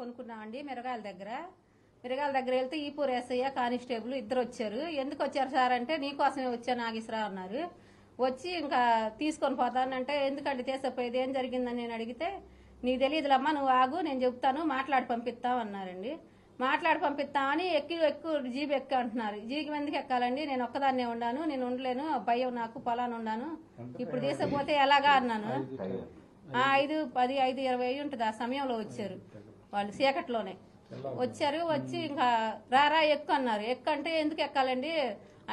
కొనుక్కున్నామండి మిరగాయల దగ్గర. మిరగాయల దగ్గర వెళ్తే ఈపూర్ ఎస్ఐ కానిస్టేబుల్ ఇద్దరు వచ్చారు ఎందుకు వచ్చారు సార్ అంటే నీకోసమే వచ్చా నాగేశ్వరరావు అన్నారు. వచ్చి ఇంకా తీసుకొని పోతానంటే ఎందుకంటే తీసపోయేది ఏం జరిగిందని నేను అడిగితే నీకు తెలియదులమ్మా నువ్వు ఆగు నేను చెప్తాను మాట్లాడి పంపిస్తాం అన్నారండి. మాట్లాడి పంపిస్తామని ఎక్కి ఎక్కువ జీబు ఎక్కి అంటున్నారు. జీబు ఎందుకు ఎక్కాలండి? నేను ఒక్కదాన్నే ఉండాను నేను ఉండలేను భయం నాకు పొలాన్ని ఉండాను. ఇప్పుడు తీసుకుపోతే ఎలాగా అన్నాను. ఆ, ఐదు పది ఐదు ఇరవై ఉంటుంది ఆ సమయంలో వచ్చారు. వాళ్ళు చీకట్లోనే. వచ్చారు వచ్చి ఇంకా రారా ఎక్కు అన్నారు. ఎక్కు అంటే ఎందుకు ఎక్కాలండి?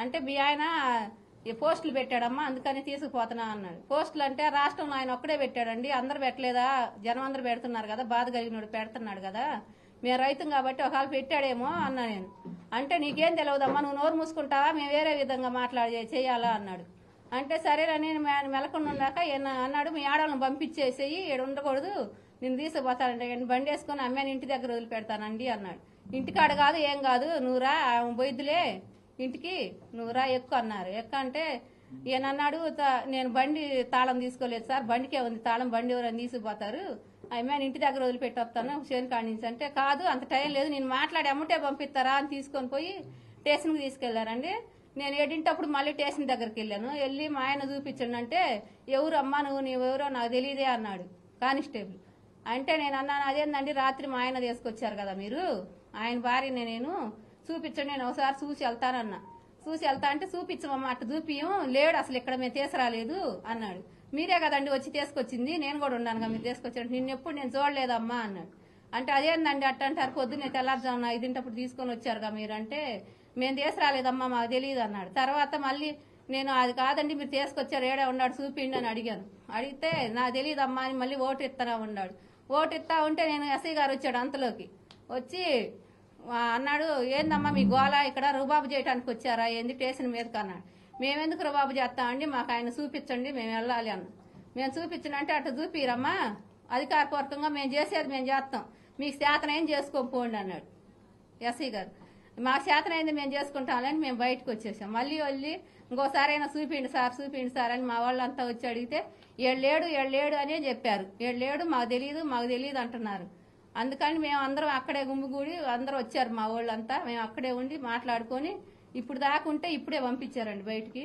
అంటే మీ ఆయన ఈ పోస్టులు పెట్టాడమ్మా అందుకని తీసుకుపోతున్నా అన్నాడు. పోస్టులు అంటే రాష్ట్రంలో ఆయన ఒక్కడే పెట్టాడండి. అందరు పెట్టలేదా? జనం అందరు పెడుతున్నారు కదా బాధ కలిగినోడు పెడుతున్నాడు కదా. మేము రైతం కాబట్టి ఒకవేళ పెట్టాడేమో అన్నా నేను. అంటే నీకేం తెలియదమ్మా నువ్వు నోరు మూసుకుంటావా? మేము వేరే విధంగా మాట్లాడి చేయాలా అన్నాడు. అంటే సరేరా నేను మె- మెలకుండా ఉన్నాక అన్నాడు మీ ఆడవాళ్ళని పంపించేసేయి ఇక్కడ ఉండకూడదు నేను తీసుకుపోతానంటే నేను బండి వేసుకొని అమ్మాయిని ఇంటి దగ్గర వదిలిపెడతానండి అన్నాడు. ఇంటికాడ కాదు ఏం కాదు నూరా రా ఇంటికి నూరా ఎక్కువ అన్నారు. ఎక్కువ అంటే ఈయన అన్నాడు నేను బండి తాళం తీసుకోలేదు సార్ బండికే ఉంది తాళం బండి ఎవరైనా తీసుకుపోతారు అమ్మాయిని ఇంటి దగ్గర వదిలిపెట్టి వస్తాను చేను కాడి నుంచి. అంటే కాదు అంత టైం లేదు నేను మాట్లాడి అమ్మటే పంపిస్తారా అని తీసుకొని పోయి స్టేషన్కి తీసుకెళ్ళారండి. నేను ఏడింటప్పుడు మళ్ళీ స్టేషన్ దగ్గరికి వెళ్ళాను. వెళ్ళి మా ఆయన చూపించండి అంటే ఎవరు అమ్మా నువ్వు నీవెవరో నాకు తెలియదే అన్నాడు కానిస్టేబుల్. అంటే నేను అన్నాను అదేందండి రాత్రి మా ఆయన తీసుకొచ్చారు కదా మీరు? ఆయన భార్యని నేను. చూపించండి నేను ఒకసారి చూసి వెళ్తానన్నా. చూసి వెళ్తా అంటే చూపించమమ్మా అట్టు చూపియం లేడు అసలు ఇక్కడ మేము తీసుకురాలేదు అన్నాడు. మీరే కదండి వచ్చి తీసుకొచ్చింది? నేను కూడా ఉన్నాను మీరు తీసుకొచ్చాడు నిన్న ఎప్పుడు నేను చూడలేదమ్మా అన్నాడు. అంటే అదేందండి అట్టంటారు పొద్దున్నే తెల్లారుజామున ఐదింటప్పుడు తీసుకొని వచ్చారుగా మీరు? అంటే మేము తీసుకురాలేదమ్మా మాకు తెలియదు అన్నాడు. తర్వాత మళ్ళీ నేను అది కాదండి మీరు తీసుకొచ్చారు ఏడా ఉన్నాడు చూపిండి అని అడిగాను. అడిగితే నాకు తెలియదమ్మా అని మళ్ళీ ఓటు ఇస్తారా ఉన్నాడు ఓటు ఇస్తా ఉంటే నేను ఎస్ఐ గారు వచ్చాడు అంతలోకి. వచ్చి అన్నాడు ఏందమ్మా మీ గోళ ఇక్కడ రుబాబు చేయడానికి వచ్చారా? ఏంది స్టేషన్ మీదకి అన్నాడు. మేమెందుకు రుబాబు చేస్తామండి? మాకు ఆయన చూపించండి మేము వెళ్ళాలి అన్న మేము చూపించనంటే అటు చూపిరమ్మా అధికారపూర్వకంగా మేము చేసేది మేము చేస్తాం. మీకు శాతం ఏం పోండి అన్నాడు ఎస్ఐ గారు. మా శాతం అయింది మేము చేసుకుంటామని మేము బయటకు వచ్చేసాం. మళ్ళీ వెళ్ళి ఇంకోసారి అయినా చూపిండి సార్ చూపిండి సార్ అని మా వాళ్ళంతా వచ్చి అడిగితే ఏళ్ళేడు లేడు ఏడు లేడు అనే చెప్పారు. ఏళ్ళేడు లేడు మాకు తెలియదు మాకు తెలియదు అంటున్నారు. అందుకని మేము అందరం అక్కడే గుమ్మిగూడి అందరూ వచ్చారు మా వాళ్ళంతా. మేము అక్కడే ఉండి మాట్లాడుకొని ఇప్పుడు దాకా ఉంటే ఇప్పుడే పంపించారండి బయటికి.